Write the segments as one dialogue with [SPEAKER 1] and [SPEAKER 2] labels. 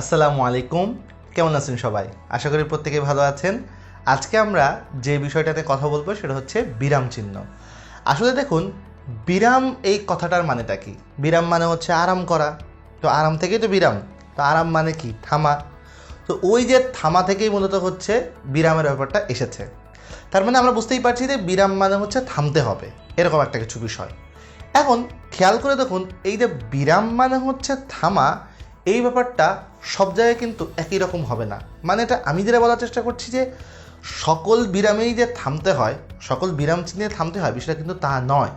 [SPEAKER 1] আসসালামু আলাইকুম। কেমন আছেন সবাই? আশা করি প্রত্যেকে ভালো আছেন। আজকে আমরা যে বিষয়টাতে কথা বলব সেটা হচ্ছে বিরাম চিহ্ন। আসলে দেখুন, বিরাম এই কথাটার মানেটা কি? বিরাম মানে হচ্ছে আরাম করা। তো আরাম থেকেই তো বিরাম। তো আরাম মানে কি? থামা। তো ওই যে থামা থেকেই মূলত হচ্ছে বিরামের ব্যাপারটা এসেছে। তার মানে আমরা বুঝতেই পারছি যে বিরাম মানে হচ্ছে থামতে হবে। এরকম একটা কিছু বিষয়। এখন খেয়াল করে দেখুন, এই যে বিরাম মানে হচ্ছে থামা এই ব্যাপারটা সব জায়গায় কিন্তু একই রকম হবে না। মানে এটা আমি যেটা বলার চেষ্টা করছি যে, সকল বিরামেই যে থামতে হয়, সকল বিরাম চিহ্নে থামতে হয়, বিষয়টা কিন্তু তা নয়।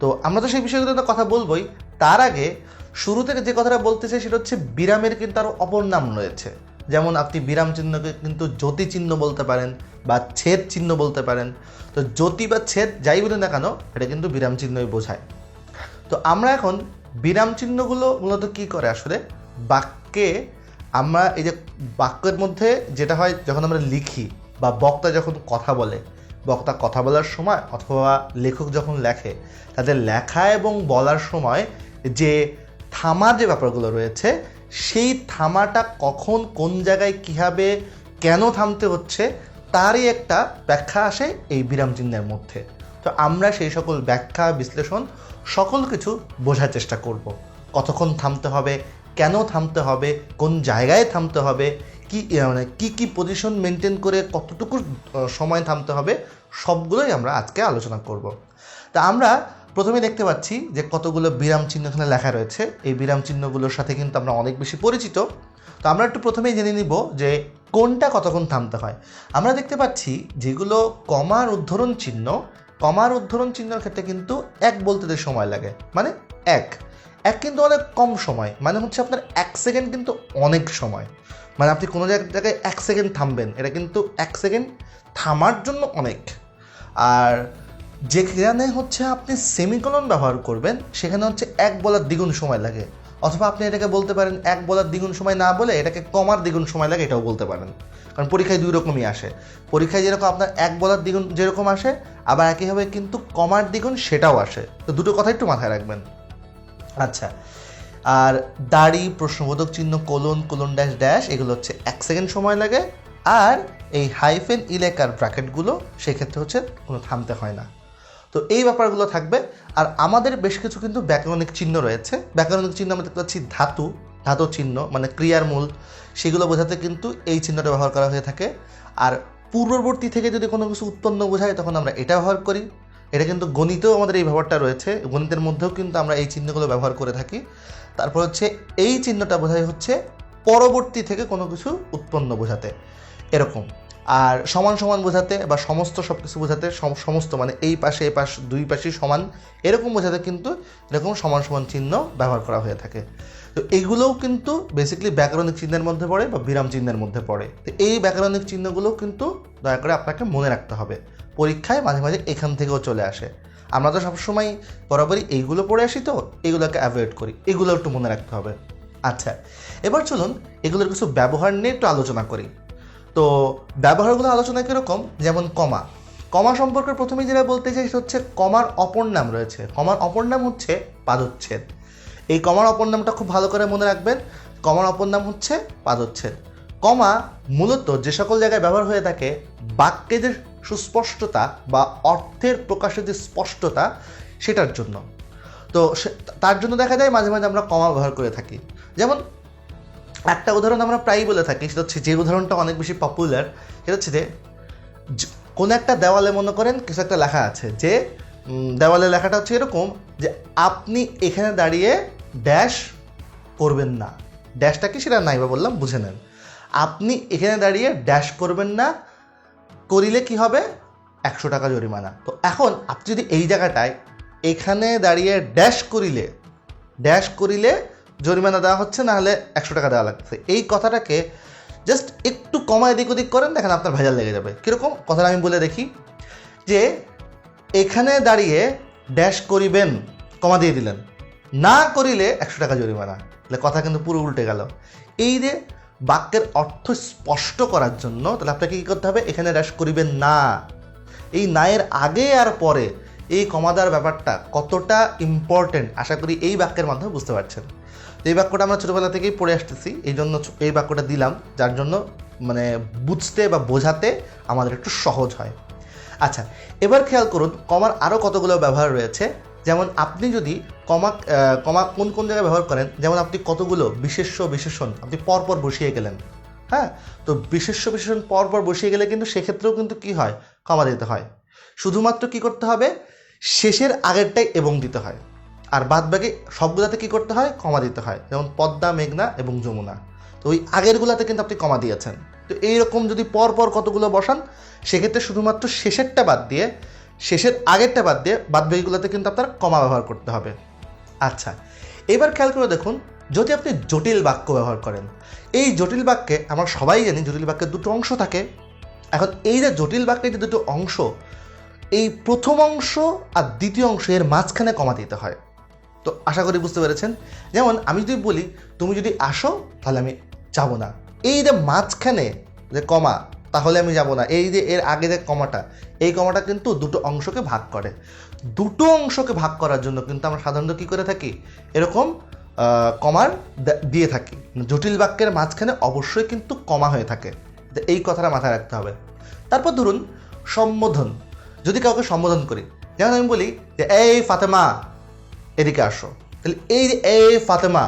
[SPEAKER 1] তো আমরা তো সেই বিষয়গুলোতে কথা বলবোই। তার আগে শুরু থেকে যে কথাটা বলতে চাই সেটা হচ্ছে বিরামের কিন্তু আরও অপর নাম রয়েছে। যেমন আপনি বিরাম চিহ্নকে কিন্তু জ্যোতি চিহ্ন বলতে পারেন বা ছেদ চিহ্ন বলতে পারেন। তো জ্যোতি বা ছেদ যাই বলে না কেন, এটা কিন্তু বিরাম চিহ্নই বোঝায়। তো আমরা এখন বিরাম চিহ্নগুলো মূলত কি করে আসলে? বাক্যে আমরা এই যে বাক্যের মধ্যে যেটা হয় যখন আমরা লিখি বা বক্তা যখন কথা বলে, বক্তা কথা বলার সময় অথবা লেখক যখন লেখে, তাদের লেখা এবং বলার সময় যে থামার যে ব্যাপারগুলো রয়েছে, সেই থামাটা কখন, কোন জায়গায় কীভাবে, কেন থামতে হচ্ছে, তারই একটা ব্যাখ্যা আসে এই বিরাম চিহ্নের মধ্যে। তো আমরা সেই সকল ব্যাখ্যা, বিশ্লেষণ সকল কিছু বোঝার চেষ্টা করব। কতক্ষণ থামতে হবে কেন থামতে হবে? কোন জায়গায় থামতে হবে? কি মানে কী কী পজিশন মেনটেন করে কতটুকু সময় থামতে হবে? সবগুলোই আমরা আজকে আলোচনা করব। তা আমরা প্রথমে দেখতে পাচ্ছি যে কতগুলো বিরাম চিহ্ন এখানে লেখা রয়েছে। এই বিরাম চিহ্নগুলোর সাথে কিন্তু আমরা অনেক বেশি পরিচিত। তো আমরা একটু প্রথমেই জেনে নিব যে কোনটা কতক্ষণ থামতে হয়। আমরা দেখতে পাচ্ছি যেগুলো কমার উদ্ধরণ চিহ্ন, কমার উদ্ধরণ চিহ্নের ক্ষেত্রে কিন্তু এক বলতে সময় লাগে। মানে এক। এক কিন্তু অনেক কম সময়। মানে হচ্ছে আপনার এক সেকেন্ড কিন্তু অনেক সময়। মানে আপনি কোনো জায়গা- জায়গায় এক সেকেন্ড থামবেন। এটা কিন্তু এক সেকেন্ড থামার জন্য অনেক। আর যেখানে হচ্ছে আপনি সেমিকলন ব্যবহার করবেন, সেখানে হচ্ছে এক বলার দ্বিগুণ সময় লাগে। অথবা আপনি এটাকে বলতে পারেন, এক বলার দ্বিগুণ সময় না বলে এটাকে কমার দ্বিগুণ সময় লাগে, এটাও বলতে পারেন। কারণ পরীক্ষায় দুই রকমই আসে। পরীক্ষায় যেরকম আপনার এক বলার দ্বিগুণ যেরকম আসে, আবার একইভাবে কিন্তু কমার দ্বিগুণ সেটাও আসে। তো দুটো কথা একটু মাথায় রাখবেন। আচ্ছা। আর দাড়ি, প্রশ্নবোধক চিহ্ন কোলন কোলন ড্যাশ ড্যাশ এগুলো হচ্ছে এক সেকেন্ড সময় লাগে। আর এই হাইফেন ইলেকার ব্র্যাকেটগুলো সেক্ষেত্রে হচ্ছে কোনো থামতে হয় না। তো এই ব্যাপারগুলো থাকবে। আর আমাদের বেশ কিছু কিন্তু ব্যাকরণিক চিহ্ন রয়েছে। ব্যাকরণিক চিহ্ন আমরা দেখতে পাচ্ছি ধাতু ধাতু চিহ্ন মানে ক্রিয়ার মূল। সেগুলো বোঝাতে কিন্তু এই চিহ্নটা ব্যবহার করা হয়ে থাকে। আর পূর্ববর্তী থেকে যদি কোনো কিছু উৎপন্ন বোঝায়, তখন আমরা এটা ব্যবহার করি। এটা কিন্তু গণিতেও আমাদের এই ব্যবহারটা রয়েছে। গণিতের মধ্যেও কিন্তু আমরা এই চিহ্নগুলো ব্যবহার করে থাকি। তারপর হচ্ছে এই চিহ্নটা বোঝায় হচ্ছে পরবর্তী থেকে কোনো কিছু উৎপন্ন বোঝাতে। এরকম। আর সমান সমান বোঝাতে বা সমস্ত সব কিছু বোঝাতে, সম- সমস্ত মানে এই পাশে, এই পাশ, দুই পাশেই সমান, এরকম বোঝাতে কিন্তু এরকম সমান সমান চিহ্ন ব্যবহার করা হয়ে থাকে। তো এগুলোও কিন্তু বেসিক্যালি ব্যাকরণিক চিহ্নের মধ্যে পড়ে বা বিরাম চিহ্নের মধ্যে পড়ে। তো এই ব্যাকরণিক চিহ্নগুলোও কিন্তু দয়া করে আপনাকে মনে রাখতে হবে। পরীক্ষায় মাঝে মাঝে এখান থেকেও চলে আসে। আমরা তো সবসময় বরাবরই এইগুলো পড়ে আসি তো, এগুলোকে অ্যাভয়েড করি। এগুলো একটু মনে রাখতে হবে। আচ্ছা এবার চলুন এগুলোর কিছু ব্যবহার নিয়ে একটু আলোচনা করি। তো ব্যবহারগুলো আলোচনা কীরকম? যেমন কমা। কমা সম্পর্কে প্রথমেই যেটা বলতে চাই সেটা হচ্ছে কমার অপর নাম রয়েছে। কমার অপর নাম হচ্ছে পাদচ্ছেদ। এই কমার অপর নামটা খুব ভালো করে মনে রাখবেন। কমার অপর নাম হচ্ছে পাদচ্ছেদ। কমা মূলত যে সকল জায়গায় ব্যবহার হয়ে থাকে বাক্যে যে সুস্পষ্টতা বা অর্থের প্রকাশের যে স্পষ্টতা, সেটার জন্য। তো তার জন্য দেখা যায় মাঝে মাঝে আমরা কমা ব্যবহার করে থাকি। যেমন একটা উদাহরণ আমরা প্রায়ই বলে থাকি, সেটা হচ্ছে যে উদাহরণটা অনেক বেশি পপুলার সেটা হচ্ছে যে কোনো একটা দেওয়ালে মনে করেন কিছু একটা লেখা আছে যে দেওয়ালে লেখাটা হচ্ছে এরকম যে আপনি এখানে দাঁড়িয়ে ড্যাশ করবেন না। ড্যাশটা কি সেটা নাই বা বললাম, বুঝে নেন। আপনি এখানে দাঁড়িয়ে ড্যাশ করবেন না করিলে কি হবে? একশো টাকা জরিমানা। তো এখন আপনি যদি এই জায়গাটায় এখানে দাঁড়িয়ে ড্যাশ করিলে ড্যাশ করিলে জরিমানা দেওয়া হচ্ছে না হলে একশো টাকা দেওয়া লাগছে। এই কথাটাকে জাস্ট একটু কমা এদিক ওদিক করেন, দেখেন আপনার ভেজাল লেগে যাবে। কীরকম? কথাটা আমি বলে দেখি যে, এখানে দাঁড়িয়ে ড্যাশ করিবেন, কমা দিয়ে দিলেন। না করিলে একশো টাকা জরিমানা। তাহলে কথা কিন্তু পুরো উল্টে গেল। এই যে বাক্যের অর্থ স্পষ্ট করার জন্য তাহলে আপনাকে কী করতে হবে? এখানে ড্যাশ করিবেন না। এই নায়ের আগে আর পরে এই কমা দেওয়ার ব্যাপারটা কতটা ইম্পর্টেন্ট আশা করি এই বাক্যের মাধ্যমে বুঝতে পারছেন। তো এই বাক্যটা আমরা ছোটোবেলা থেকেই পড়ে আসতেছি। এই জন্য এই বাক্যটা দিলাম, যার জন্য মানে বুঝতে বা বোঝাতে আমাদের একটু সহজ হয়। আচ্ছা এবার খেয়াল করুন, কমার আরও কতগুলো ব্যবহার রয়েছে? যেমন আপনি যদি কমা কমা কোন কোন জায়গায় ব্যবহার করেন, যেমন আপনি কতগুলো বিশেষ্য বিশেষণ, আপনি পরপর বসিয়ে গেলেন হ্যাঁ? তো বিশেষ্য বিশেষণ পরপর বসিয়ে গেলে কিন্তু সেক্ষেত্রেও কিন্তু কি হয়? কমা দিতে হয়। শুধুমাত্র কি করতে হবে? শেষের আগেরটাই এবং দিতে হয়। আর বাদ বাকি সবগুলোতে কী করতে হয়? কমা দিতে হয়। যেমন পদ্মা, মেঘনা এবং যমুনা। তো ওই আগেরগুলোতে কিন্তু আপনি কমা দিয়েছেন। তো এইরকম যদি পর পর কতগুলো বসান, সেক্ষেত্রে শুধুমাত্র শেষেরটা বাদ দিয়ে শেষের আগেরটা বাদ দিয়ে বাদ বাকিগুলোতে কিন্তু আপনার কমা ব্যবহার করতে হবে। আচ্ছা এবার খেয়াল করে দেখুন, যদি আপনি জটিল বাক্য ব্যবহার করেন, এই জটিল বাক্যে আমরা সবাই জানি জটিল বাক্যের দুটো অংশ থাকে। এখন এই যে জটিল বাক্যের যে দুটো অংশ, এই প্রথম অংশ আর দ্বিতীয় অংশ এর মাঝখানে কমা দিতে হয়। তো আশা করি বুঝতে পেরেছেন? যেমন আমি যদি বলি, তুমি যদি আসো, তাহলে আমি যাব না। এই যে মাঝখানে যে কমা তাহলে আমি যাব না। এই যে এর আগে যে কমাটা, এই কমাটা কিন্তু দুটো অংশকে ভাগ করে। দুটো অংশকে ভাগ করার জন্য কিন্তু আমরা সাধারণত কী করে থাকি? এরকম কমার দিয়ে থাকি। জটিল বাক্যের মাঝখানে অবশ্যই কিন্তু কমা হয়ে থাকে। এই কথাটা মাথায় রাখতে হবে। তারপর ধরুন, সম্বোধন। যদি কাউকে সম্বোধন করি, যেমন আমি বলি যে, এই ফাতেমা, এদিকে আসো। তাহলে এই এই ফাতেমা,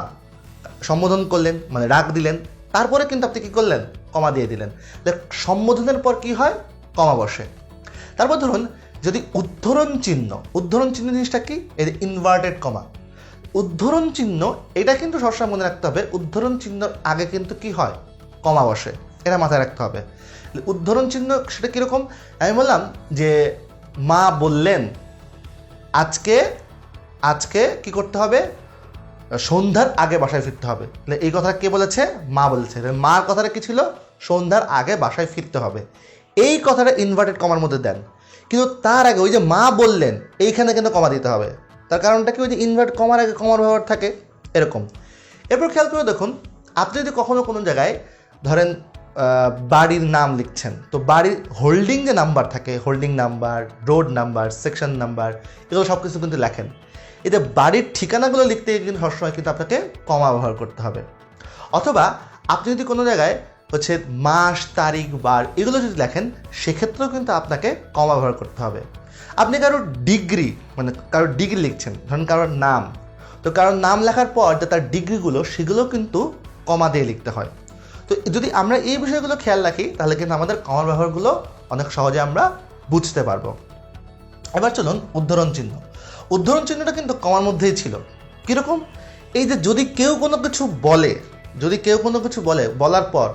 [SPEAKER 1] সম্বোধন করলেন মানে রাগ দিলেন। তারপরে কিন্তু আপনি কী করলেন? কমা দিয়ে দিলেন। দেখ, সম্বোধনের পর কি হয়? কমা বসে। তারপর ধরুন, যদি উদ্ধরণ চিহ্ন উদ্ধরণ চিহ্ন জিনিসটা কি? এই ইনভার্টেড কমা উদ্ধরণ চিহ্ন, এটা কিন্তু সবসময় মনে রাখতে হবে, উদ্ধরণ চিহ্নর আগে কিন্তু কি হয়? কমা বসে। এটা মাথায় রাখতে হবে। উদ্ধরণ চিহ্ন সেটা কীরকম? আমি বললাম যে মা বললেন, আজকে আজকে কি করতে হবে? সন্ধ্যার আগে বাসায় ফিরতে হবে। তাহলে এই কথা কে বলেছে? মা বলেছে। মার কথাটা কি ছিল? সন্ধ্যার আগে বাসায় ফিরতে হবে। এই কথাটা ইনভার্টেড কমার মধ্যে দেন। কিন্তু তার আগে ওই যে মা বললেন, এইখানে কিন্তু কমা দিতে হবে। তার কারণটা কি ওই যে ইনভার্ট কমার আগে কমার ব্যবহার থাকে? এরকম। এরপর খেয়াল করে দেখুন, আপনি যদি কখনো কোনো জায়গায় ধরেন বাড়ির নাম লিখছেন, তো বাড়ির হোল্ডিং যে নাম্বার থাকে holding number road number section number এগুলো সব কিছু কিন্তু লেখেন। এতে বাড়ির ঠিকানাগুলো লিখতে গিয়ে কিন্তু সবসময় কিন্তু আপনাকে কমা ব্যবহার করতে হবে। অথবা আপনি যদি কোনো জায়গায় হচ্ছে মাস, তারিখ, বার, এগুলো যদি লেখেন, সেক্ষেত্রেও কিন্তু আপনাকে কমা ব্যবহার করতে হবে। আপনি কারোর ডিগ্রি মানে কারোর ডিগ্রি লিখছেন, ধরেন কারোর নাম, তো কারোর নাম লেখার পর যে তার ডিগ্রিগুলো, সেগুলো কিন্তু কমা দিয়ে লিখতে হয়। তো যদি আমরা এই বিষয়গুলো খেয়াল রাখি, তাহলে কিন্তু আমাদের কমার ব্যবহারগুলো অনেক সহজে আমরা বুঝতে পারব। এবার চলুন উদ্ধরণ চিহ্ন। উদ্ধরণ চিহ্নটা কিন্তু কমার মধ্যেই ছিল। কীরকম? এই যে যদি কেউ কোনো কিছু বলে, যদি কেউ কোনো কিছু বলে, বলার পর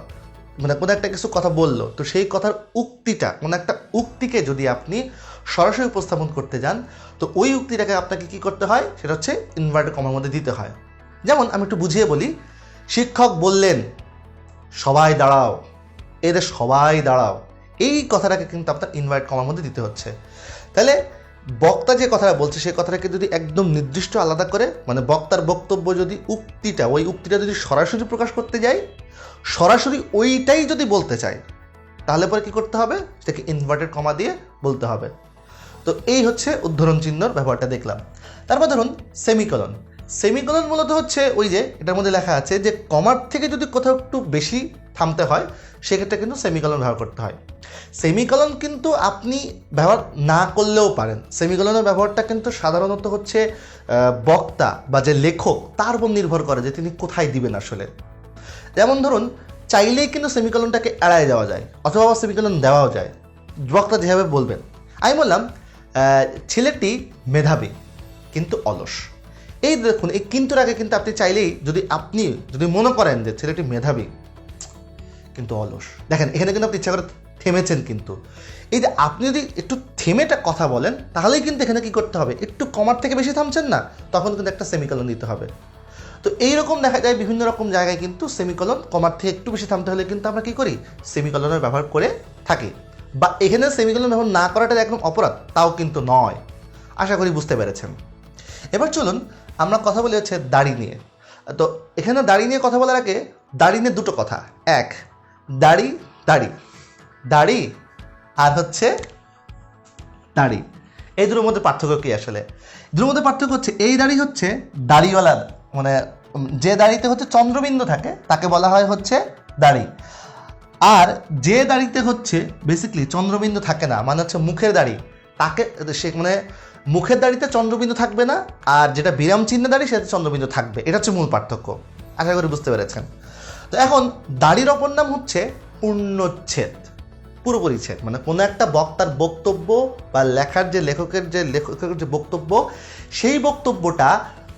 [SPEAKER 1] মানে কোনো একটা কিছু কথা বলল, তো সেই কথার উক্তিটা, কোনো একটা উক্তিকে যদি আপনি সরাসরি উপস্থাপন করতে যান, তো ওই উক্তিটাকে আপনাকে কি করতে হয়? সেটা হচ্ছে ইনভার্টেড কমার মধ্যে দিতে হয়। যেমন আমি একটু বুঝিয়ে বলি, শিক্ষক বললেন, সবাই দাঁড়াও, এদের সবাই দাঁড়াও। এই কথাটাকে কিন্তু আপনার ইনভাইট কমার মধ্যে দিতে হচ্ছে। তাহলে বক্তা যে কথাটা বলছে, সেই কথাটাকে যদি একদম নির্দিষ্ট আলাদা করে মানে বক্তার বক্তব্য যদি উক্তিটা, ওই উক্তিটা যদি সরাসরি প্রকাশ করতে যাই, সরাসরি ওইটাই যদি বলতে চাই, তাহলে পরে কি করতে হবে? সেটাকে ইনভার্টেড কমা দিয়ে বলতে হবে। তো এই হচ্ছে উদ্ধরণ চিহ্নর ব্যবহারটা দেখলাম। তারপর ধরুন সেমিকলন সেমিকলন মূলত হচ্ছে ওই যে, এটার মধ্যে লেখা আছে যে কমার থেকে যদি কোথাও একটু বেশি থামতে হয়, সেক্ষেত্রে কিন্তু সেমিকলন ব্যবহার করতে হয়। সেমিকলন কিন্তু আপনি ব্যবহার না করলেও পারেন। সেমিকলনের ব্যবহারটা কিন্তু সাধারণত হচ্ছে বক্তা বা যে লেখক, তার উপর নির্ভর করে যে তিনি কোথায় দিবেন আসলে। যেমন ধরুন, চাইলেই কিন্তু সেমিকলনটাকে এড়ায় যাওয়া যায়, অথবা সেমিকলন দেওয়াও যায়। বক্তা যেভাবে বলবেন। আমি বললাম ছেলেটি মেধাবী, কিন্তু অলস। এই দেখুন, এই কিন্তুর আগে কিন্তু আপনি চাইলেই যদি আপনি যদি মনে করেন যে ছেলেটি মেধাবী কিন্তু অলস। দেখেন, এখানে কিন্তু আপনি ইচ্ছা করে থেমেছেন কিন্তু। এই যে আপনি যদি একটু থেমেটা কথা বলেন, তাহলেই কিন্তু এখানে কী করতে হবে? একটু কমার থেকে বেশি থামছেন না, তখন কিন্তু একটা সেমিকলন দিতে হবে। তো এইরকম দেখা যায় বিভিন্ন রকম জায়গায় কিন্তু সেমিকলন কমার থেকে একটু বেশি থামতে হলে কিন্তু আমরা কী করি? সেমিকলনের ব্যবহার করে থাকি। বা এখানে সেমিকলন ব্যবহার না করাটা একদম অপরাধ, তাও কিন্তু নয়। আশা করি বুঝতে পেরেছেন। এবার চলুন, আমরা কথা বলি হচ্ছে দাড়ি নিয়ে। তো এখানে দাড়ি নিয়ে কথা বলার আগে দাড়ি নিয়ে দুটো কথা। এক দাড়ি দাড়ি। দাড়ি আর হচ্ছে দাড়ি। এই দুটোর মধ্যে পার্থক্য কি আসলে? দুটোর মধ্যে পার্থক্য হচ্ছে, এই দাড়ি হচ্ছে দাড়িওয়ালা মানে যে দাড়িতে হচ্ছে চন্দ্রবিন্দু থাকে, তাকে বলা হয় হচ্ছে দাড়ি। আর যে দাড়িতে হচ্ছে বেসিক্যালি চন্দ্রবিন্দু থাকে না মানে হচ্ছে মুখের দাড়ি, তাকে, সে মানে মুখের দাড়িতে চন্দ্রবিন্দু থাকবে না, আর যেটা বিরাম চিহ্ন দাড়ি সেটা চন্দ্রবিন্দু থাকবে। এটা হচ্ছে মূল পার্থক্য। আশা করি বুঝতে পেরেছেন। তো এখন দাড়ির অপর নাম হচ্ছে পূর্ণচ্ছেদ, পুরোপুরি ছেদ। মানে কোনো একটা বক্তার বক্তব্য বা লেখার যে লেখকের যে লেখকের যে বক্তব্য, সেই বক্তব্যটা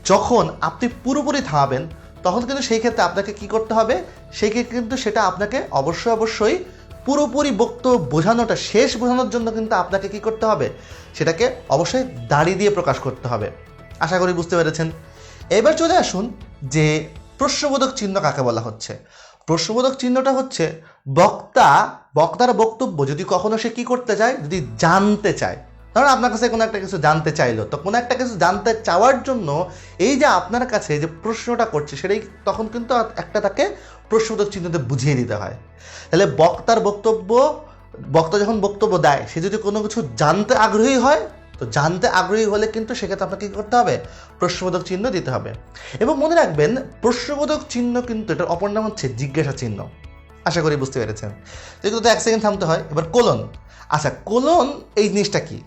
[SPEAKER 1] যখন আপনি পুরোপুরি থামাবেন, তখন কিন্তু সেই ক্ষেত্রে আপনাকে কি করতে হবে? সেই ক্ষেত্রে কিন্তু সেটা আপনাকে অবশ্যই অবশ্যই পুরোপুরি বক্তব্য বোঝানোটা, শেষ বোঝানোর জন্য কিন্তু আপনাকে কি করতে হবে? সেটাকে অবশ্যই দাড়ি দিয়ে প্রকাশ করতে হবে। আশা করি বুঝতে পেরেছেন। এবার চলে আসুন যে প্রশ্নবোধক চিহ্ন কাকে বলা হচ্ছে? প্রশ্নবোধক চিহ্নটা হচ্ছে বক্তা, বক্তার বক্তব্য যদি কখনো সে কি করতে চায়? যদি জানতে চায়। ধরুন আপনার কাছে কোনো একটা কিছু জানতে চাইলো, তো কোনো একটা কিছু জানতে চাওয়ার জন্য এই যে আপনার কাছে যে প্রশ্নটা করছে, সেটাই তখন কিন্তু একটা তাকে প্রশ্নবোধক চিহ্নতে বুঝিয়ে দিতে হয়। তাহলে বক্তার বক্তব্য, বক্তা যখন বক্তব্য দেয়, সে যদি কোনো কিছু জানতে আগ্রহী হয় তো জানতে আগ্রহী হলে কিন্তু সেক্ষেত্রে আপনাকে কী করতে হবে? প্রশ্নবোধক চিহ্ন দিতে হবে। এবং মনে রাখবেন, প্রশ্নবোধক চিহ্ন কিন্তু এটার অপর নাম হচ্ছে জিজ্ঞাসা চিহ্ন। আশা করি বুঝতে পেরেছেন। যেগুলো তো এক সেকেন্ড থামতে হয়। এবার কোলন আচ্ছা কোলন এই জিনিসটা কি?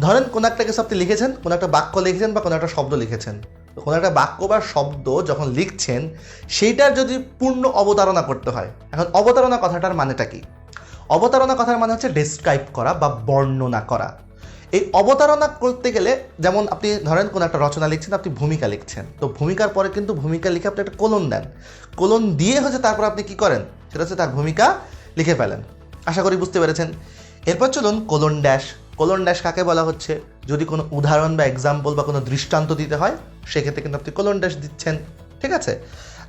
[SPEAKER 1] ধরেন কোনো একটা কিছু আপনি লিখেছেন, কোনো একটা বাক্য লিখেছেন বা কোনো একটা শব্দ লিখেছেন। কোনো একটা বাক্য বা শব্দ যখন লিখছেন, সেইটার যদি পূর্ণ অবতারণা করতে হয়, এখন অবতারণা কথাটার মানেটা কি? অবতারণা কথার মানে হচ্ছে ডেসক্রাইব করা বা বর্ণনা করা। এই অবতারণা করতে গেলে যেমন আপনি ধরেন কোনো একটা রচনা লিখছেন, আপনি ভূমিকা লিখছেন। তো ভূমিকার পরে কিন্তু ভূমিকা লিখে আপনি একটা কোলন দেন। কোলন দিয়ে হচ্ছে তারপর আপনি কি করেন? সেটা হচ্ছে তার ভূমিকা লিখে ফেলেন। আশা করি বুঝতে পেরেছেন। এরপর চলুন কোলন ড্যাশ। কোলন ড্যাশ কাকে বলা হচ্ছে? যদি কোনো উদাহরণ বা এক্সাম্পল বা কোনো দৃষ্টান্ত দিতে হয়, সেক্ষেত্রে কিন্তু আপনি কোলন ড্যাশ দিচ্ছেন। ঠিক আছে?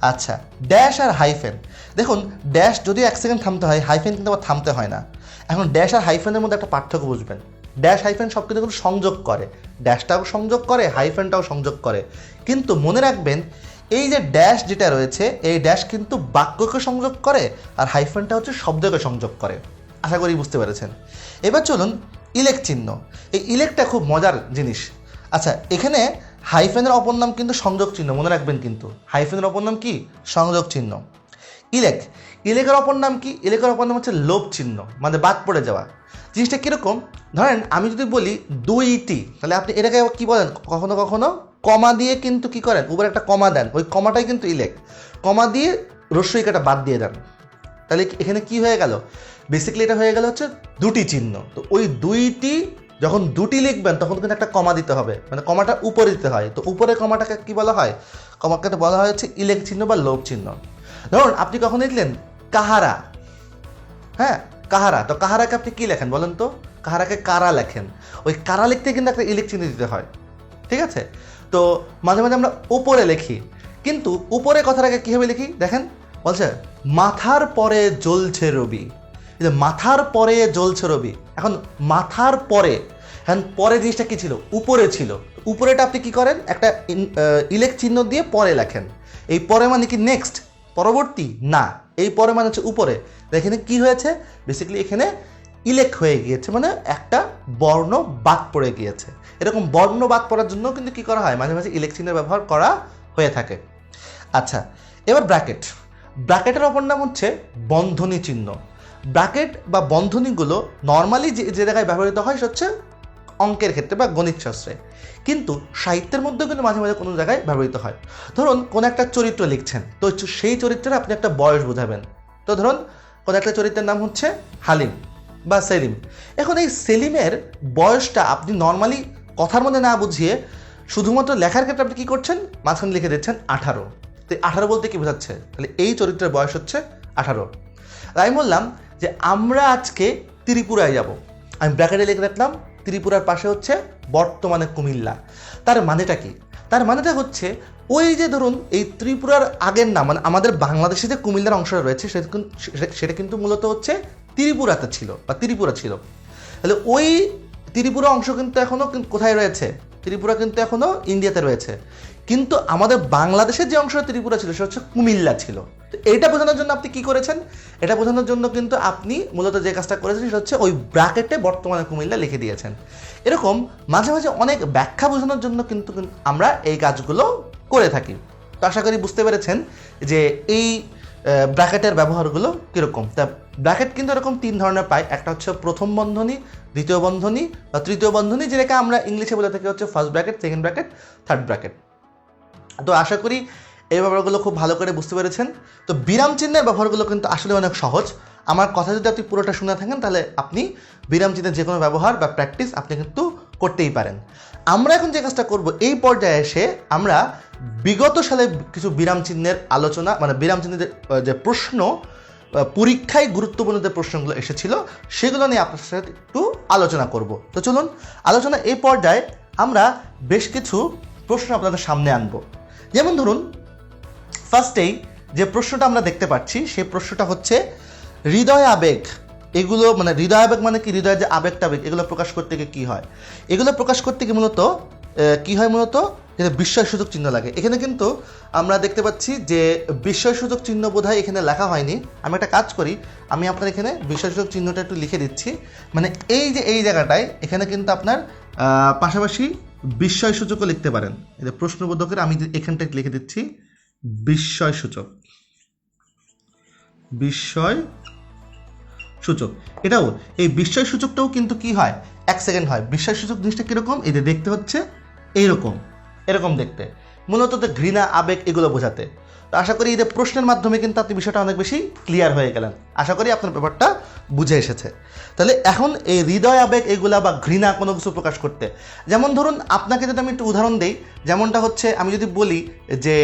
[SPEAKER 1] আচ্ছা ড্যাশ আর হাইফেন। দেখুন, ড্যাশ যদি এক সেকেন্ড থামতে হয়, হাইফেন কিন্তু আবার থামতে হয় না। এখন ড্যাশ আর হাইফেনের মধ্যে একটা পার্থক্য বুঝবেন। ড্যাশ হাইফেন সব কিন্তু সংযোগ করে। ড্যাশটাও সংযোগ করে হাইফেনটাও সংযোগ করে। কিন্তু মনে রাখবেন, এই যে ড্যাশ যেটা রয়েছে, এই ড্যাশ কিন্তু বাক্যকে সংযোগ করে আর হাইফেনটা হচ্ছে শব্দকে সংযোগ করে। আশা করি বুঝতে পেরেছেন। এবার চলুন ইলেক চিহ্ন। এই ইলেকটা খুব মজার জিনিস। আচ্ছা এখানে হাইফেনের অপর নাম কিন্তু সংযোগ চিহ্ন, মনে রাখবেন কিন্তু। হাইফেনের অপর নাম কি? সংযোগ চিহ্ন। ইলেক ইলেকের অপর নাম কি? ইলেকের অপর নাম হচ্ছে লোভ চিহ্ন মানে বাদ পড়ে যাওয়া। জিনিসটা কীরকম? ধরেন, আমি যদি বলি দুইটি, তাহলে আপনি এটাকে কি বলেন? কখনো কখনো কমা দিয়ে কিন্তু কি করেন? উপরে একটা কমা দেন। ওই কমাটাই কিন্তু ইলেক। কমা দিয়ে রস্যইকাটা বাদ দিয়ে দেন। তাহলে এখানে কি হয়ে গেল? বেসিক্যালি এটা হয়ে গেল হচ্ছে দুটি চিহ্ন। তো ওই দুইটি, যখন দুটি লিখবেন, তখন কিন্তু একটা কমা দিতে হবে। মানে কমাটা উপরে দিতে হয়। তো উপরে কমাটাকে কি বলা হয়? কমাকে বলা হয় হচ্ছে ইলেক চিহ্ন বা লোভ চিহ্ন। ধরুন, আপনি কখন লিখলেন কাহারা। হ্যাঁ কাহারা। তো কাহারাকে আপনি কি লেখেন বলেন তো? কাহারাকে কারা লেখেন? ওই কারা লিখতে কিন্তু একটা ইলেক চিহ্ন দিতে হয়। ঠিক আছে? তো মাঝে মাঝে আমরা উপরে লিখি। কিন্তু উপরে কথাটাকে কীভাবে লিখি? দেখেন, বলছে, মাথার পরে জ্বলছে রবি। মাথার পরে জ্বলছে রবি। এখন, মাথার পরে। এখন, পরে জিনিসটা কী ছিল? উপরে ছিল। উপরেটা আপনি কি করেন? একটা ইলেক চিহ্ন দিয়ে পরে লেখেন। এই পরে মানে কি নেক্সট পরবর্তী? না। এই পরে মানে হচ্ছে উপরে। এখানে কি হয়েছে? বেসিক্যালি এখানে ইলেক হয়ে গিয়েছে মানে একটা বর্ণ বাদ পড়ে গিয়েছে। এরকম বর্ণ বাদ পড়ার জন্য কিন্তু কি করা হয়? মাঝে মাঝে ইলেক চিহ্নের ব্যবহার করা হয়ে থাকে। আচ্ছা এবার ব্র্যাকেট। ব্র্যাকেটের অপর নাম হচ্ছে বন্ধনী চিহ্ন। ব্র্যাকেট বা বন্ধনীগুলো নর্মালি যে যে জায়গায় ব্যবহৃত হয়, সেটা হচ্ছে অঙ্কের ক্ষেত্রে বা গণিত শাস্ত্রে। কিন্তু সাহিত্যের মধ্যেও কিন্তু মাঝে মাঝে কোনো জায়গায় ব্যবহৃত হয়। ধরুন, কোনো একটা চরিত্র লিখছেন, তো সেই চরিত্রের আপনি একটা বয়স বোঝাবেন। তো ধরুন, কোনো একটা চরিত্রের নাম হচ্ছে হালিম বা সেলিম। এখন এই সেলিমের বয়সটা আপনি নর্মালি কথার মধ্যে না বুঝিয়ে শুধুমাত্র লেখার ক্ষেত্রে আপনি কী করছেন? মাঝখানে লিখে দিচ্ছেন আঠারো। তো আঠারো বলতে কি বোঝাচ্ছে? তাহলে এই চরিত্রের বয়স হচ্ছে আঠারো। আমি বললাম যে আমরা আজকে ত্রিপুরায় যাব। আমি ব্র্যাকেটে লিখে রাখলাম ত্রিপুরার পাশে হচ্ছে বর্তমানে কুমিল্লা। তার মানেটা কি? তার মানেটা হচ্ছে ওই যে ধরুন এই ত্রিপুরার আগের নাম মানে আমাদের বাংলাদেশে যে কুমিল্লার অংশটা রয়েছে, সেটা সেটা কিন্তু মূলত হচ্ছে ত্রিপুরাতে ছিল, বা ত্রিপুরা ছিল। তাহলে ওই ত্রিপুরা অংশ কিন্তু এখনও কোথায় রয়েছে? ত্রিপুরা কিন্তু এখনও ইন্ডিয়াতে রয়েছে। কিন্তু আমাদের বাংলাদেশের যে অংশটা ত্রিপুরা ছিল, সেটা হচ্ছে কুমিল্লা ছিল। তো এটা বোঝানোর জন্য আপনি কি করেছেন? এটা বোঝানোর জন্য কিন্তু আপনি মূলত যে কাজটা করেছেন, সেটা হচ্ছে ওই ব্র্যাকেটে বর্তমানে কুমিল্লা লিখে দিয়েছেন। এরকম মাঝে মাঝে অনেক ব্যাখ্যা বোঝানোর জন্য কিন্তু আমরা এই কাজগুলো করে থাকি। তো আশা করি বুঝতে পেরেছেন যে এই ব্র্যাকেটের ব্যবহারগুলো কীরকম। তা ব্র্যাকেট কিন্তু এরকম তিন ধরনের পাই একটা হচ্ছে প্রথম বন্ধনী, দ্বিতীয় বন্ধনী বা তৃতীয় বন্ধনী, যেটাকে আমরা ইংলিশে বলে থাকি হচ্ছে first bracket second bracket third bracket তো আশা করি এই ব্যাপারগুলো খুব ভালো করে বুঝতে পেরেছেন। তো বিরাম চিহ্নের ব্যবহারগুলো কিন্তু আসলে অনেক সহজ। আমার কথা যদি আপনি পুরোটা শুনে থাকেন, তাহলে আপনি বিরাম চিহ্নের যে কোনো ব্যবহার বা প্র্যাকটিস আপনি কিন্তু করতেই পারেন। আমরা এখন যে কাজটা করব, এই পর্যায়ে এসে আমরা বিগত সালে কিছু বিরাম চিহ্নের আলোচনা মানে বিরাম চিহ্নের যে- প্রশ্ন পরীক্ষায় গুরুত্বপূর্ণ যে প্রশ্নগুলো এসেছিল, সেগুলো নিয়ে আপনার সাথে একটু আলোচনা করব। তো চলুন, আলোচনা এই পর্যায়ে আমরা বেশ কিছু প্রশ্ন আপনাদের সামনে আনব। যেমন ধরুন ফার্স্টেই যে প্রশ্নটা আমরা দেখতে পাচ্ছি, সেই প্রশ্নটা হচ্ছে, হৃদয় আবেগ, এগুলো মানে হৃদয় আবেগ মানে কি? হৃদয়ের যে আবেগ টাবেগ এগুলো প্রকাশ করতে গিয়ে কী হয়? এগুলো প্রকাশ করতে গিয়ে মূলত কি হয় মূলত? এখানে বিস্ময় সূচক চিহ্ন লাগে। এখানে কিন্তু আমরা দেখতে পাচ্ছি যে বিস্ময় সূচক চিহ্ন বোধহয় এখানে লেখা হয়নি। আমি একটা কাজ করি, আমি আপনার এখানে বিস্ময় সূচক চিহ্নটা একটু লিখে দিচ্ছি। মানে এই যে, এই জায়গাটায় এখানে কিন্তু আপনার পাশাপাশি বিস্ময় সূচকও লিখতে পারেন। এটা প্রশ্নবোধকের আমি এখানটায় লিখে দিচ্ছি, বিস্ময়সূচক। বিস্ময় সূচক এটাও, এই বিস্ময় সূচকটাও কিন্তু কি হয়? এক সেকেন্ড হয়। বিস্ময় সূচক জিনিসটা কীরকম? যে দেখতে হচ্ছে, এইরকম। এরকম দেখতে। মূলত ঘৃণা, আবেগ এগুলো বোঝাতে। তো আশা করি এই যে প্রশ্নের মাধ্যমে কিন্তু আপনি বিষয়টা অনেক বেশি ক্লিয়ার হয়ে গেলেন। আশা করি আপনার ব্যাপারটা বুঝে এসেছে। তাহলে এখন এই হৃদয় আবেগ এগুলা বা ঘৃণা কোনো কিছু প্রকাশ করতে, যেমন ধরুন আপনাকে যদি আমি একটু উদাহরণ দিই, যেমনটা হচ্ছে আমি যদি বলি যে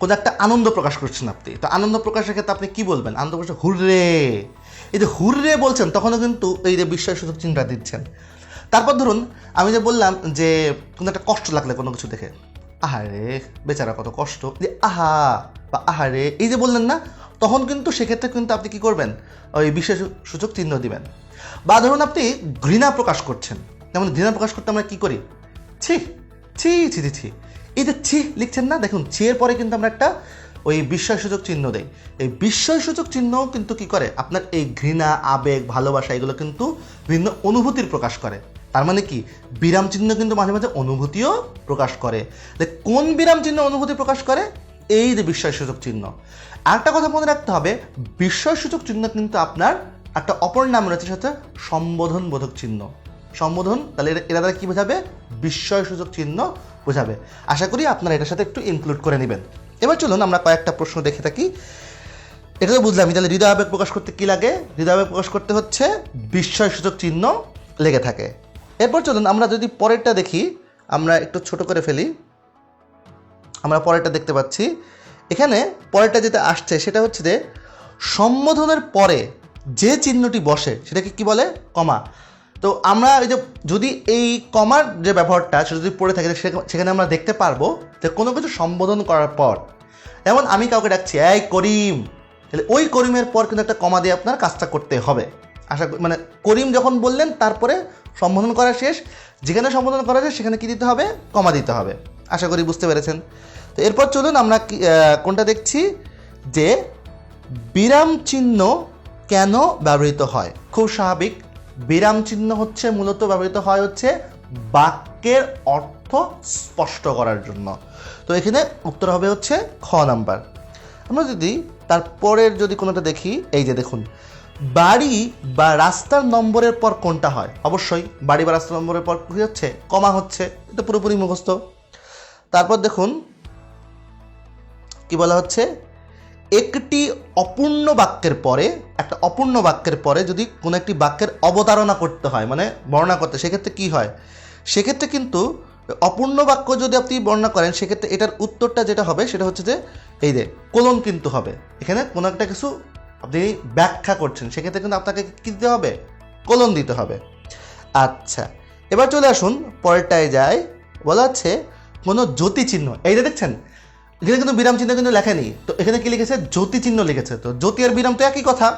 [SPEAKER 1] কোনো একটা আনন্দ প্রকাশ করছেন আপনি, তো আনন্দ প্রকাশের ক্ষেত্রে আপনি কী বলবেন? আনন্দ প্রকাশ হুররে। এই যে হুররে বলছেন, তখনও কিন্তু এই যে বিস্ময় সুযোগ চিন্তা দিচ্ছেন। তারপর ধরুন আমি যে বললাম যে কোনো একটা কষ্ট লাগলে কোনো কিছু দেখে আহারে, বেচারা কত কষ্ট। যে আহা বা আহারে, এই যে বললেন না, তখন কিন্তু সেক্ষেত্রে কিন্তু আপনি কি করবেন? ওই বিশেষ সূচক চিহ্ন দিবেন। বা ধরুন আপনি ঘৃণা প্রকাশ করছেন। যেমন ঘৃণা প্রকাশ করতে আমরা কি করি? ছি ছি ছি ছি ছি। এই যে ছি লিখছেন না, দেখুন, ছি এর পরে কিন্তু আমরা একটা ওই বিস্ময়সূচক চিহ্ন দেই। এই বিস্ময়সূচক চিহ্নও কিন্তু কি করে? আপনার এই ঘৃণা, আবেগ, ভালোবাসা, এগুলো কিন্তু ভিন্ন অনুভূতির প্রকাশ করে। তার মানে কি? বিরাম চিহ্ন কিন্তু মাঝে মাঝে অনুভূতিও প্রকাশ করে। কোন বিরাম চিহ্ন অনুভূতি প্রকাশ করে? এই যে বিস্ময়সূচক চিহ্ন। আরেকটা কথা মনে রাখতে হবে, বিস্ময়সূচক চিহ্ন কিন্তু আপনার একটা অপর নাম রয়েছে হচ্ছে সম্বোধন বোধক চিহ্ন। সম্বোধন, তাহলে এরা- দ্বারা কি বোঝাবে? বিস্ময়সূচক চিহ্ন বোঝাবে। আশা করি আপনারা এটার সাথে একটু ইনক্লুড করে নেবেন। এবার চলুন আমরা কয়েকটা প্রশ্ন দেখে থাকি। এটা তো বুঝলাম, তাহলে হৃদয় আবেগ প্রকাশ করতে কি লাগে? হৃদয় আবেগ প্রকাশ করতে হচ্ছে বিস্ময়সূচক চিহ্ন লেগে থাকে। এরপর চলুন আমরা যদি পরেরটা দেখি, আমরা একটু ছোট করে ফেলি। আমরা পরেরটা দেখতে পাচ্ছি। এখানে পরেরটা যেটা আসছে সেটা হচ্ছে যে, সম্বোধনের পরে যে চিহ্নটি বসে, সেটাকে কি বলে? কমা। তো আমরা এই যে, যদি এই কমার যে ব্যবহারটা, সেটা যদি পড়ে থাকে, সেখানে আমরা দেখতে পারব যে কোনো কিছু সম্বোধন করার পর, যেমন আমি কাউকে ডাকছি, এই করিম! তাহলে ওই করিমের পর কিন্তু একটা কমা দিয়ে আপনার কাজটা করতে হবে। আশা মানে করিম যখন বললেন, তারপরে সম্বোধন করা শেষ। যেখানে সম্বোধন করা শেষ, সেখানে কি দিতে হবে? কমা দিতে হবে। আশা করি বুঝতে পেরেছেন। তো এরপর চলুন আমরা কোনটা দেখছি? যে বিরাম চিহ্ন কেন ব্যবহৃত হয়? খুব স্বাভাবিক। বিরাম চিহ্ন হচ্ছে, মূলত ব্যবহৃত হয় হচ্ছে বাক্যের অর্থ স্পষ্ট করার জন্য। তো এখানে উত্তর হবে হচ্ছে খ নাম্বার। আমরা যদি তারপরের যদি কোনোটা দেখি, এই যে দেখুন বাড়ি বা রাস্তার নম্বরের পর কোনটা হয়? অবশ্যই বাড়ি বা রাস্তার নম্বরের পর কী হচ্ছে? কমা হচ্ছে। এটা পুরোপুরি মুখস্থ। তারপর দেখুন, কি বলা হচ্ছে? একটি অপূর্ণ বাক্যের পরে, একটা অপূর্ণ বাক্যের পরে যদি কোনো একটি বাক্যের অবতারণা করতে হয় মানে বর্ণনা করতে, সেক্ষেত্রে কি হয়? সেক্ষেত্রে কিন্তু অপূর্ণ বাক্য যদি আপনি বর্ণনা করেন, সেক্ষেত্রে এটার উত্তরটা যেটা হবে, সেটা হচ্ছে যে, এই যে, কোলন কিন্তু হবে। এখানে কোনো একটা কিছু আপনি ব্যাখ্যা করছেন, সেক্ষেত্রে কিন্তু আপনাকে কী দিতে হবে? কোলন দিতে হবে। আচ্ছা এবার চলে আসুন, পরেরটায় যায় বলা হচ্ছে কোনো জ্যোতি চিহ্ন যে দেখছেন, এখানে কিন্তু বিরাম চিহ্ন কিন্তু লেখেনি। তো এখানে কি লিখেছে? জ্যোতি চিহ্ন লিখেছে। তো জ্যোতি আর বিরাম তো একই কথা।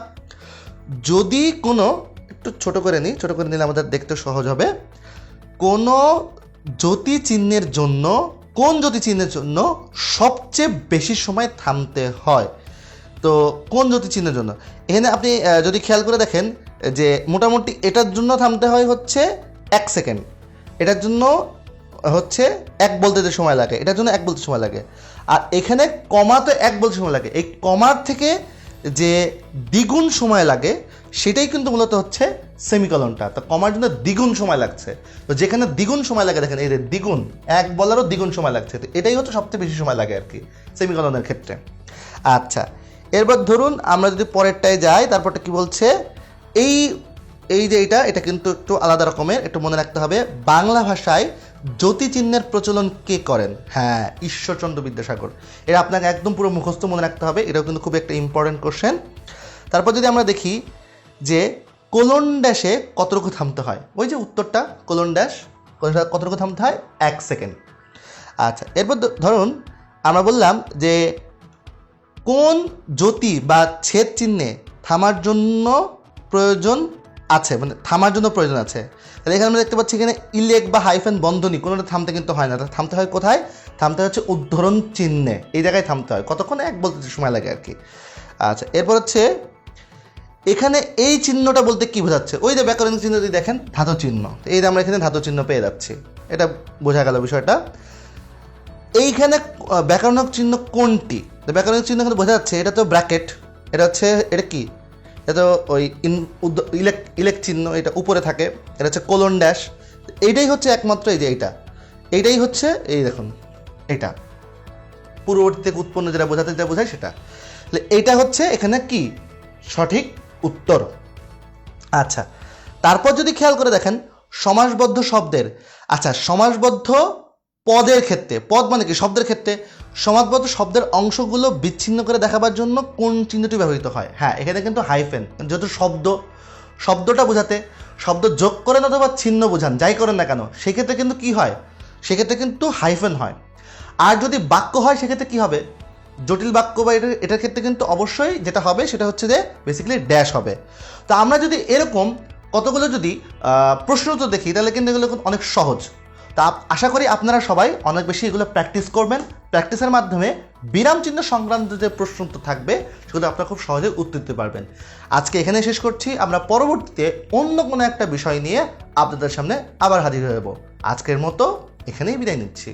[SPEAKER 1] যদি কোনো, একটু ছোট করে নিই, ছোট করে নিলে আমাদের দেখতে সহজ হবে। কোনো জ্যোতি চিহ্নের জন্য, কোন জ্যোতি চিহ্নের জন্য সবচেয়ে বেশি সময় থামতে হয়? তো কোন জ্যোতি চিহ্নের জন্য? এখানে আপনি যদি খেয়াল করে দেখেন, যে মোটামুটি এটার জন্য থামতে হয় হচ্ছে এক সেকেন্ড। এটার জন্য হচ্ছে এক বলতে যে সময় লাগে, এটার জন্য এক বলতে সময় লাগে। আর এখানে কমাতে এক বলতে সময় লাগে। এই কমার থেকে যে দ্বিগুণ সময় লাগে, সেটাই কিন্তু মূলত হচ্ছে সেমিকলনটা। তো কমার জন্য দ্বিগুণ সময় লাগছে। তো যেখানে দ্বিগুণ সময় লাগে, দেখেন এই যে দ্বিগুণ, এক বলারও দ্বিগুণ সময় লাগছে। তো এটাই হচ্ছে সবচেয়ে বেশি সময় লাগে আর কি, সেমিকলনের ক্ষেত্রে। আচ্ছা এরপর ধরুন আমরা যদি পরেরটায় যাই, তারপরটা কি বলছে? এই এই যে এটা এটা কিন্তু একটু আলাদা রকমের, একটু মনে রাখতে হবে। বাংলা ভাষায় জ্যোতি চিহ্নের প্রচলন কে করেন? হ্যাঁ ঈশ্বরচন্দ্র বিদ্যাসাগর। এটা আপনাকে একদম পুরো মুখস্থ মনে রাখতে হবে, এটাও কিন্তু খুব একটা ইম্পর্টেন্ট কোশ্চেন তারপর যদি আমরা দেখি যে কোলন ড্যাশে কতটুকু থামতে হয়? ওই যে উত্তরটা কোলন ড্যাশ কতটুকু থামতে হয়? এক সেকেন্ড আচ্ছা এরপর ধরুন আমরা বললাম যে কোন জ্যোতি বা ছেদ চিহ্নে থামার জন্য প্রয়োজন আছে? মানে থামার জন্য প্রয়োজন আছে। তাহলে এখানে আমরা দেখতে পাচ্ছি এখানে ইলেক বা হাইফেন বন্ধনী, কোনোটা থামতে কিন্তু হয় না। থামতে হয় কোথায়? থামতে হচ্ছে উদ্ধরণ চিহ্নে। এই জায়গায় থামতে হয়। কতক্ষণ? এক বলতে সময় লাগে আর কি আচ্ছা এরপর হচ্ছে এখানে এই চিহ্নটা বলতে কি বোঝাচ্ছে? ওই যে ব্যাকরণ চিহ্ন যদি দেখেন, ধাতু চিহ্ন। এই যে আমরা এখানে ধাতু চিহ্ন পেয়ে যাচ্ছি। এটা বোঝা গেল বিষয়টা। এইখানে ব্যাকরণক চিহ্ন কোনটি? তো চিহ্ন কিন্তু বোঝা যাচ্ছে, এটা তো ব্র্যাকেট এটা হচ্ছে, এটা কি? এটা তো ওই ইন ইলেক ইলেক চিহ্ন, এটা উপরে থাকে, এটা হচ্ছে কোলন ড্যাশ এইটাই হচ্ছে একমাত্র এই যে এইটা। এইটাই হচ্ছে, এই দেখুন, এটা। পূর্ববর্তী থেকে উৎপন্ন যেটা বোঝাতে যেটা বোঝায় সেটা। তাহলে এইটা হচ্ছে এখানে কি? সঠিক উত্তর। আচ্ছা তারপর যদি খেয়াল করে দেখেন, সমাসবদ্ধ শব্দের আচ্ছা সমাসবদ্ধ পদের ক্ষেত্রে, পদ মানে কি? শব্দের ক্ষেত্রে সমাজবদ্ধ শব্দের অংশগুলো বিচ্ছিন্ন করে দেখাবার জন্য কোন চিহ্নটি ব্যবহৃত হয়? হ্যাঁ এখানে কিন্তু হাইফেন। যেহেতু শব্দ, শব্দটা বোঝাতে শব্দ যোগ করেন অথবা ছিন্ন বোঝান, যাই করেন না কেন, সেক্ষেত্রে কিন্তু কি হয়? সেক্ষেত্রে কিন্তু হাইফেন হয়। আর যদি বাক্য হয়, সেক্ষেত্রে কি হবে? জটিল বাক্য বা এটা এটার ক্ষেত্রে কিন্তু অবশ্যই যেটা হবে, সেটা হচ্ছে যে বেসিক্যালি ড্যাশ হবে। তো আমরা যদি এরকম কতগুলো যদি প্রশ্ন তো দেখি, তাহলে কিন্তু এগুলো অনেক সহজ। তা আশা করি আপনারা সবাই অনেক বেশি এগুলো প্র্যাকটিস করবেন। প্র্যাকটিসের মাধ্যমে বিরাম চিহ্ন সংক্রান্ত যে প্রশ্ন থাকবে, সেগুলো আপনারা খুব সহজে উত্তর দিতে পারবেন। আজকে এখানে শেষ করছি। আমরা পরবর্তীতে অন্য কোনো একটা বিষয় নিয়ে আপনাদের সামনে আবার হাজির হয়ে যাব। আজকের মতো এখানেই বিদায় নিচ্ছি।